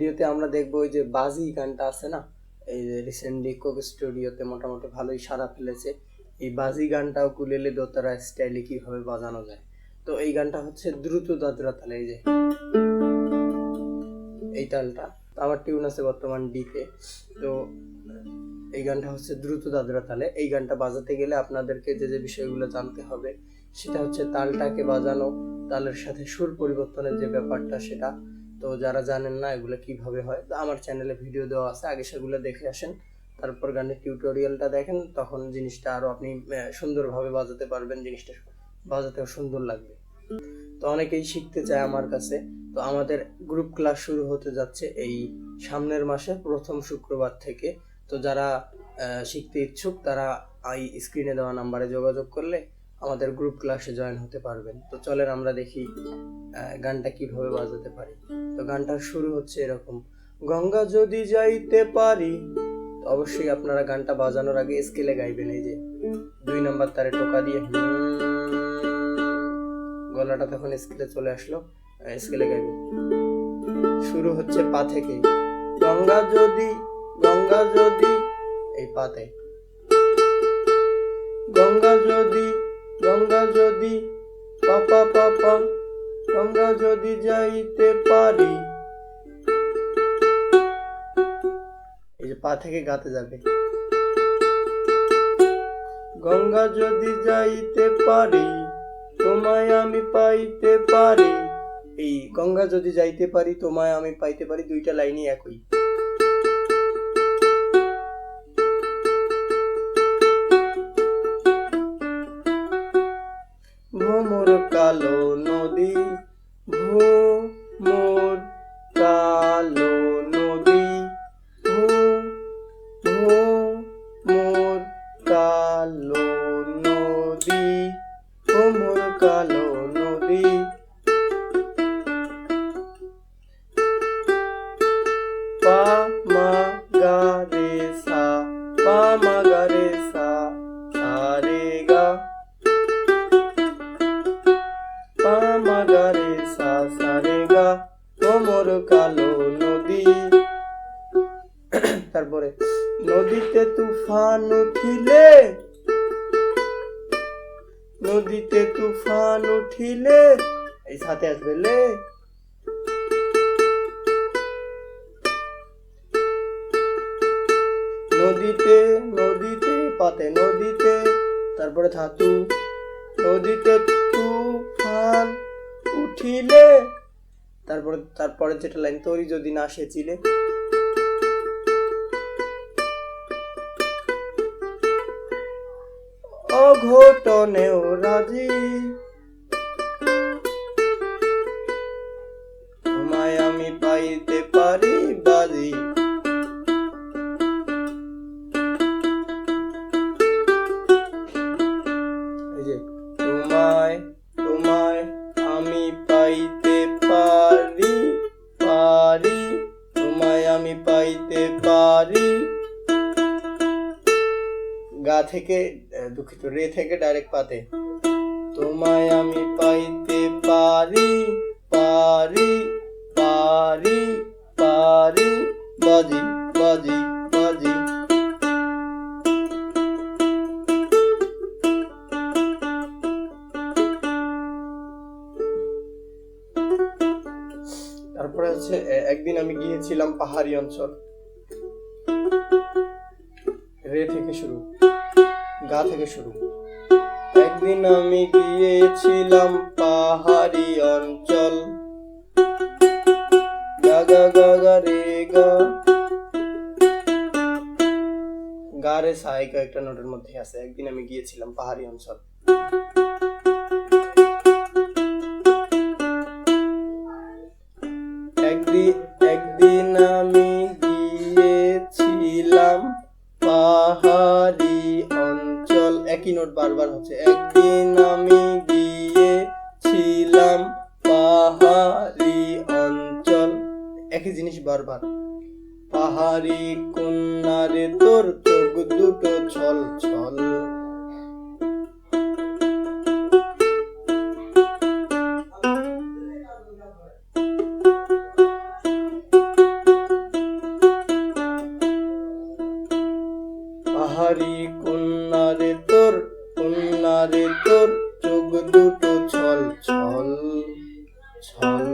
ভিডিওতে আমরা দেখব ওই যে বাজি গানটা আছে না? এই যে রিসেন্টলি কোক স্টুডিওতে মোটামুটি ভালোই সাড়া ফেলেছে। এই বাজি গানটাও কুলেলে দোতারা স্টাইলে কীভাবে বাজানো যায়? তো এই গানটা হচ্ছে দ্রুত দাদরা তালে, এই যে। এই তালটা। আমার টিউন আছে বর্তমান ডিতে তো এই গানটা হচ্ছে দ্রুত দাদরা তালে। এই গানটা বাজাতে গেলে আপনাদেরকে যে যে বিষয়গুলো জানতে হবে, সেটা হচ্ছে তালটাকে বাজানো, তালের সাথে সুর পরিবর্তনের যে ব্যাপারটা, সেটা তো যারা জানেন না এগুলো কীভাবে হয়, তো আমার চ্যানেলে ভিডিও দেওয়া আছে, আগে সেগুলো দেখে আসেন। তারপর গানের টিউটোরিয়ালটা দেখেন, তখন জিনিসটা আরও আপনি সুন্দরভাবে বাজাতে পারবেন, জিনিসটা বাজাতেও সুন্দর লাগবে। তো অনেকেই শিখতে চায় আমার কাছে। তো আমাদের গ্রুপ ক্লাস শুরু হতে যাচ্ছে এই সামনের মাসে, প্রথম শুক্রবার থেকে। তো যারা শিখতে ইচ্ছুক, তারা এই স্ক্রিনে দেওয়া নাম্বারে যোগাযোগ করলে আমাদের গ্রুপ ক্লাসে জয়েন হতে পারবেন। তো চলেন আমরা দেখি গানটা কীভাবে বাজাতে পারি। তো গানটার শুরু হচ্ছে এরকম। গঙ্গা যদি যাইতে পারি অবশ্যই আপনারা গানটা বাজানোর আগে স্কেলে গাইবেন, এই যে দুই নাম্বার তারে টোকা দিয়ে। গলাটা তখন স্কেলে চলে আসলো স্কেলে গাইবেন। শুরু হচ্ছে পা থেকে। গঙ্গা যদি গঙ্গা যদি, এই পাতে। গঙ্গা যদি গঙ্গা যদি পাপা পাপা গঙ্গা যদি যাইতে পারি। এই যে পা থেকে গাতে যাবে। গঙ্গা যদি যাইতে পারি, তোমায় আমি পাইতে পারি। এই গঙ্গা যদি যাইতে পারি, তোমায় আমি পাইতে পারি, দুইটা লাইনই একই। ভোমর কালো নদী ভো মোর কালো নদী ভো ভো মোর কালো নদী ভোমর কালো নদীতে তুফান উঠিলে, এই সাথে আসবে লে। নদীতে নদীতে, পাতে নদীতে, তারপরে ধাতু। নদীতে তুফান উঠিলে, তারপরে তারপরে যেটা লাইন তরি যদি না সেচিলে অঘটনেও রাজি। তোমায় আমি পাইতে পারি বাজি। তোমায় তোমায় আমি পাইতে পারি পারি। তোমায় আমি পাইতে পারি। গা থেকে দুঃখিত। রে থেকে ডাইরেক্ট পাতে। তোমায় আমি পাইতে পারি পারি পারি পারি। বাজি বাজি বাজি। তারপরে হচ্ছে একদিন আমি গিয়েছিলাম পাহাড়ি অঞ্চল। রে থেকে শুরু। গা থেকে শুরু। একদিন আমি গিয়েছিলাম পাহাড়ি অঞ্চল। গা গা গা গা রে, গা। গা রে সাইকা একটা নোটের মধ্যে আছে। একদিন আমি গিয়েছিলাম পাহাড়ি অঞ্চল। একই জিনিস বারবার। পাহাড়ি কন্যারে তোর চোখ দুটো ছল ছল। পাহাড়ি কন্যারে তোর কন্যারে তোর চোখ দুটো ছল ছল ছল।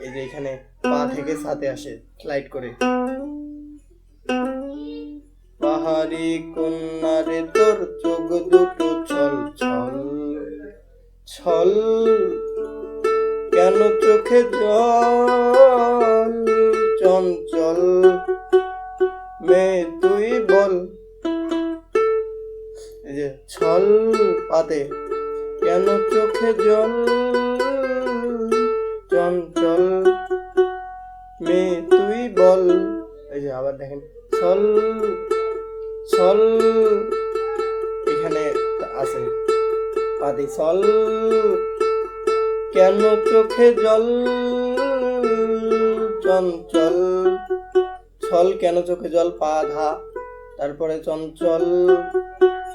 এই যে এখানে পা থেকে সাথে আসে স্লাইড করে। পাহাড়ি কন্যা রে তোর চোখ দুটো ছল ছল ছল। কেন চোখে জল? চঞ্চল। মেয়ে, তুই বল। এই যে ছল পাতে, কেন চোখে জল? চঞ্চল। আবার দেখেন ছল ছল এখানে আছে। পাতি ছল কেন চোখে জল? চঞ্চল ছল কেন চোখে জল? পা ধা তারপরে চঞ্চল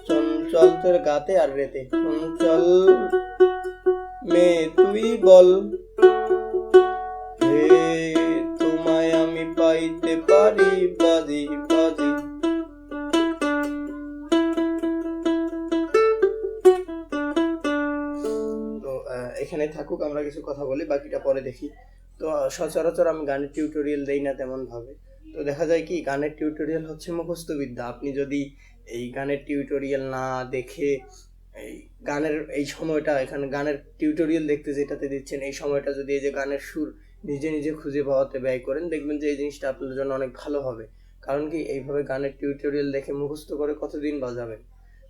চঞ্চল তোর গাতে আর রেতে। চঞ্চল, মেয়ে তুই বল। তো এখানে থাকুক, আমরা কিছু কথা বলি, বাকিটা পরে দেখি। তো, সচরাচর আমি গানের টিউটোরিয়াল দেই না তেমন ভাবে তো, দেখা যায় কি, গানের টিউটোরিয়াল হচ্ছে মুখস্থ বিদ্যা আপনি যদি এই গানের টিউটোরিয়াল না দেখে এই গানের, এই সময়টা, এখানে গানের টিউটোরিয়াল দেখতে যেটাতে দিচ্ছেন, এই সময়টা যদি এই যে গানের সুর নিজে নিজে খুঁজে পাওয়াতে ব্যয় করেন, দেখবেন যে এই জিনিসটা আপনার জন্য অনেক ভালো হবে। কারণ কি, এইভাবে গানের টিউটোরিয়াল দেখে মুখস্থ করে কতদিন বাজাবেন?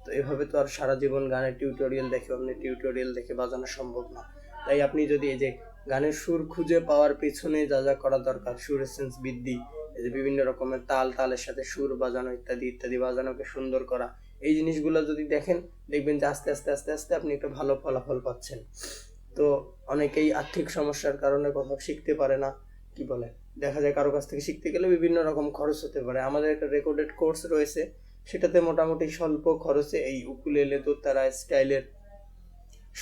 তো এভাবে তো আর সারা জীবন গানের টিউটোরিয়াল দেখে অন্য টিউটোরিয়াল দেখে বাজানো সম্ভব না। তাই আপনি যদি এই যে গানের সুর খুঁজে পাওয়ার পেছনে যা যা করা দরকার সুরের সেন্স বৃদ্ধি, এই যে বিভিন্ন রকমের তাল, তালের সাথে সুর বাজানো ইত্যাদি ইত্যাদি বাজানোকে সুন্দর করা, এই জিনিসগুলো যদি দেখেন, দেখবেন যে আস্তে আস্তে আস্তে আস্তে আপনি একটা ভালো ফলাফল পাচ্ছেন। তো অনেকেই আর্থিক সমস্যার কারণে কোথাও শিখতে পারে না, কি বলে? দেখা যায় কারও কাছ থেকে শিখতে গেলে বিভিন্ন রকম খরচ হতে পারে। আমাদের একটা রেকর্ডেড কোর্স রয়েছে, সেটাতে মোটামুটি স্বল্প খরচে এই উকুলেলে দোতারা স্টাইলের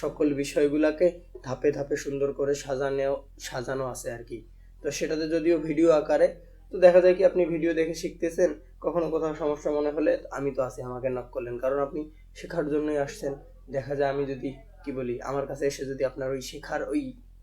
সকল বিষয়গুলোকে ধাপে ধাপে সুন্দর করে সাজানো সাজানো আছে আর কি। তো সেটাতে যদিও ভিডিও আকারে, তো দেখা যায় কি আপনি ভিডিও দেখে শিখতেছেন, কখনো কোথাও সমস্যা মনে হলে আমি তো আছি, আমাকে নক করলেন। কারণ আপনি শেখার জন্যই আসছেন। দেখা যায় আমি যদি কি বলি, আমার কাছে এসে যদি আপনার ওই শেখার ওই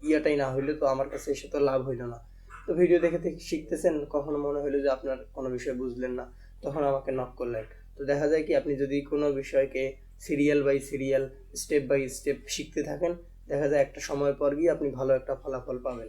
ইয়াটাই না হইল, তো আমার কাছে এসে তো লাভ হইল না। তো ভিডিও দেখে দেখে শিখতেছেন, কখনো মনে হইল যে আপনার কোনো বিষয় বুঝলেন না, তখন আমাকে নক করলেন। তো দেখা যায় কি, আপনি যদি কোনো বিষয়কে serial by serial step by step শিখতে থাকেন, দেখা যায় একটা সময় পর গিয়ে আপনি ভালো একটা ফলাফল পাবেন।